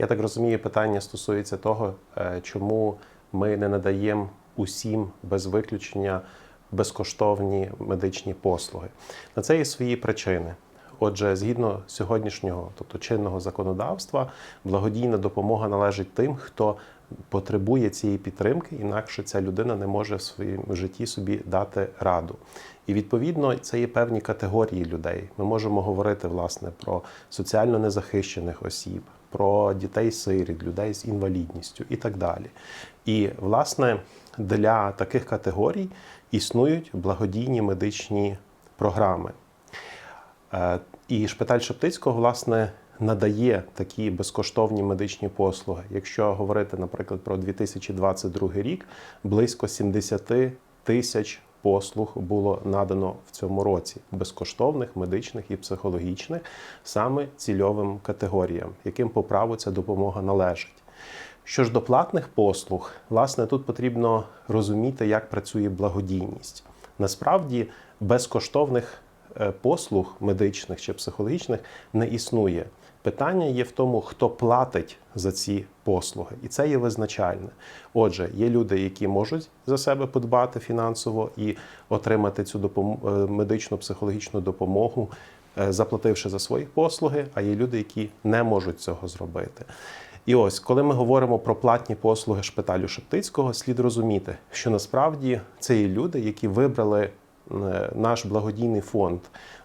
Я так розумію, питання стосується того, е, чому ми не надаємо усім без виключення безкоштовні медичні послуги. На це є свої причини. Отже, згідно сьогоднішнього, тобто чинного законодавства, благодійна допомога належить тим, хто потребує цієї підтримки, інакше ця людина не може в своєму житті собі дати раду. І відповідно це є певні категорії людей. Ми можемо говорити власне про соціально незахищених осіб, про дітей-сиріт, людей з інвалідністю і так далі. І власне для таких категорій існують благодійні медичні програми. Е, І шпиталь Шептицького, власне, надає такі безкоштовні медичні послуги. Якщо говорити, наприклад, про 2022 рік, близько 70 тисяч послуг було надано в цьому році безкоштовних, медичних і психологічних, саме цільовим категоріям, яким по праву ця допомога належить. Що ж до платних послуг, власне, тут потрібно розуміти, як працює благодійність. Насправді безкоштовних е, послуг медичних чи психологічних не існує. Питання є в тому, хто платить за ці послуги, і це є визначальне. Отже, є люди, які можуть за себе подбати фінансово і отримати цю допомогу, медичну психологічну допомогу, е, заплативши за свої послуги, а є люди, які не можуть цього зробити. І ось, коли ми говоримо про платні послуги шпиталю Шептицького, слід розуміти, що насправді це є люди, які вибрали е, наш благодійний фонд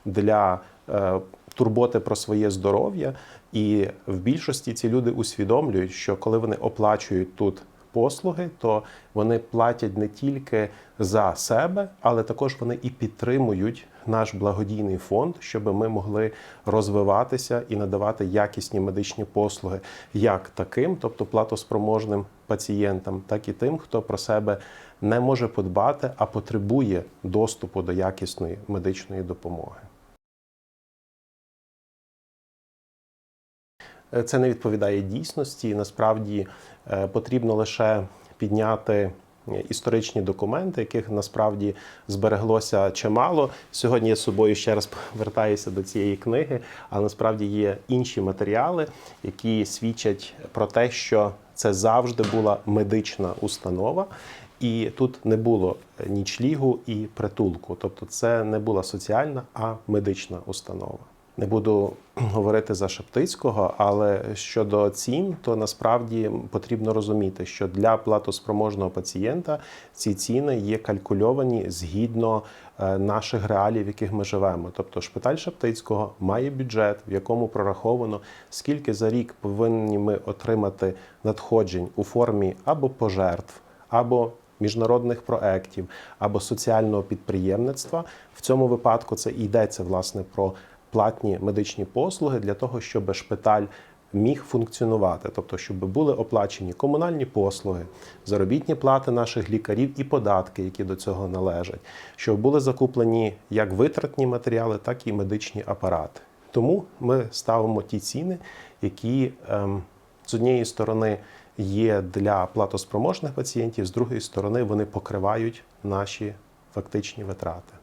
для е, турботи про своє здоров'я. І в більшості ці люди усвідомлюють, що коли вони оплачують тут послуги, то вони платять не тільки за себе, але також вони і підтримують наш благодійний фонд, щоб ми могли розвиватися і надавати якісні медичні послуги як таким, тобто платоспроможним пацієнтам, так і тим, хто про себе не може подбати, а потребує доступу до якісної медичної допомоги. Це не відповідає дійсності. Насправді е, потрібно лише підняти е, історичні документи, яких насправді збереглося чимало. Сьогодні я з собою ще раз повертаюся до цієї книги, але насправді є інші матеріали, які свідчать про те, що це завжди була медична установа. І тут не було нічлігу і притулку, тобто це не була соціальна, а медична установа. Не буду говорити за Шептицького, але щодо цін, то насправді потрібно розуміти, що для платоспроможного пацієнта ці ціни є калькульовані згідно е, наших реалій, в яких ми живемо. Тобто, шпиталь Шептицького має бюджет, в якому прораховано, скільки за рік повинні ми отримати надходжень у формі або пожертв, або міжнародних проєктів, або соціального підприємництва. В цьому випадку це і йдеться власне про платні медичні послуги для того, щоб шпиталь міг функціонувати, тобто, щоб були оплачені комунальні послуги, заробітні плати наших лікарів і податки, які до цього належать, щоб були закуплені як витратні матеріали, так і медичні апарати. Тому ми ставимо ті ціни, які ем, з однієї сторони є для платоспроможних пацієнтів, з другої сторони вони покривають наші фактичні витрати.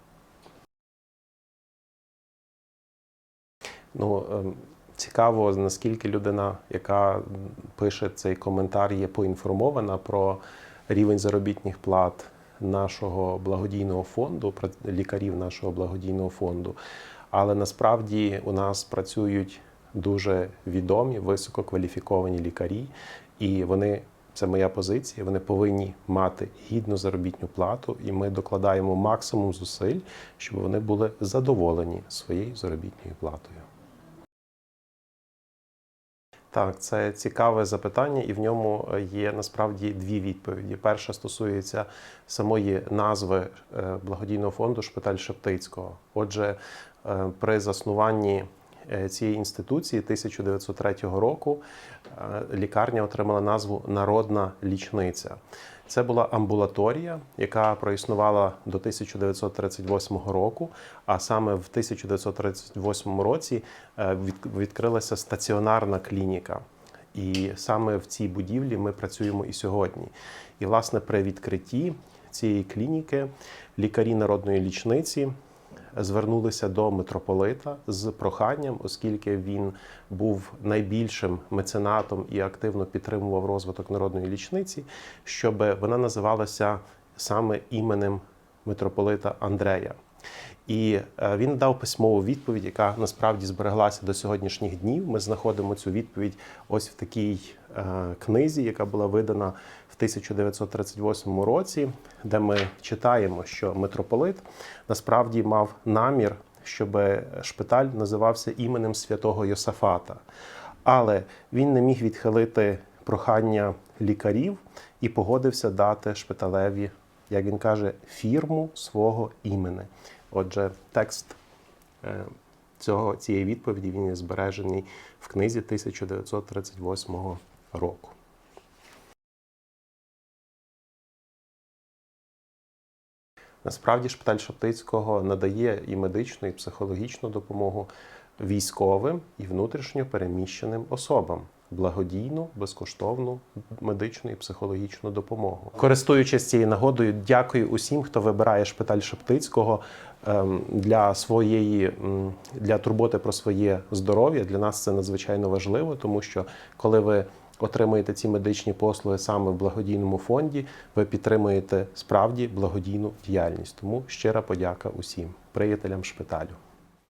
Ну, ем, цікаво, наскільки людина, яка пише цей коментар, є поінформована про рівень заробітних плат нашого благодійного фонду, лікарів нашого благодійного фонду. Але насправді у нас працюють дуже відомі, висококваліфіковані лікарі, і вони. Це моя позиція. Вони повинні мати гідну заробітну плату, і ми докладаємо максимум зусиль, щоб вони були задоволені своєю заробітною платою. Так, це цікаве запитання, і в ньому є насправді дві відповіді. Перша стосується самої назви е, благодійного фонду Шпиталь Шептицького. Отже, е, при заснуванні е, цієї інституції 1903 року лікарня отримала назву Народна лічниця. Це була амбулаторія, яка проіснувала до 1938 року. А саме в 1938 році відкрилася стаціонарна клініка. І саме в цій будівлі ми працюємо і сьогодні. І, власне, при відкритті цієї клініки лікарі народної лічниці звернулися до митрополита з проханням, оскільки він був найбільшим меценатом і активно підтримував розвиток народної лічниці, щоб вона називалася саме іменем митрополита Андрея. І е, він дав письмову відповідь, яка насправді збереглася до сьогоднішніх днів. Ми знаходимо цю відповідь ось в такій е, книзі, яка була видана в 1938 році, де ми читаємо, що митрополит насправді мав намір, щоб шпиталь називався іменем святого Йосафата. Але він не міг відхилити прохання лікарів і погодився дати шпиталеві, як він каже, фірму свого імени. Отже, текст е, цього, цієї відповіді він є збережений в книзі 1938 року. Насправді шпиталь Шептицького надає і медичну, і психологічну допомогу військовим і внутрішньо переміщеним особам. Благодійну, безкоштовну медичну і психологічну допомогу. Користуючись цією нагодою, дякую усім, хто вибирає шпиталь Шептицького ем, для своєї для турботи про своє здоров'я. Для нас це надзвичайно важливо, тому що коли ви отримуєте ці медичні послуги саме в благодійному фонді, ви підтримуєте справді благодійну діяльність. Тому щира подяка усім приятелям шпиталю.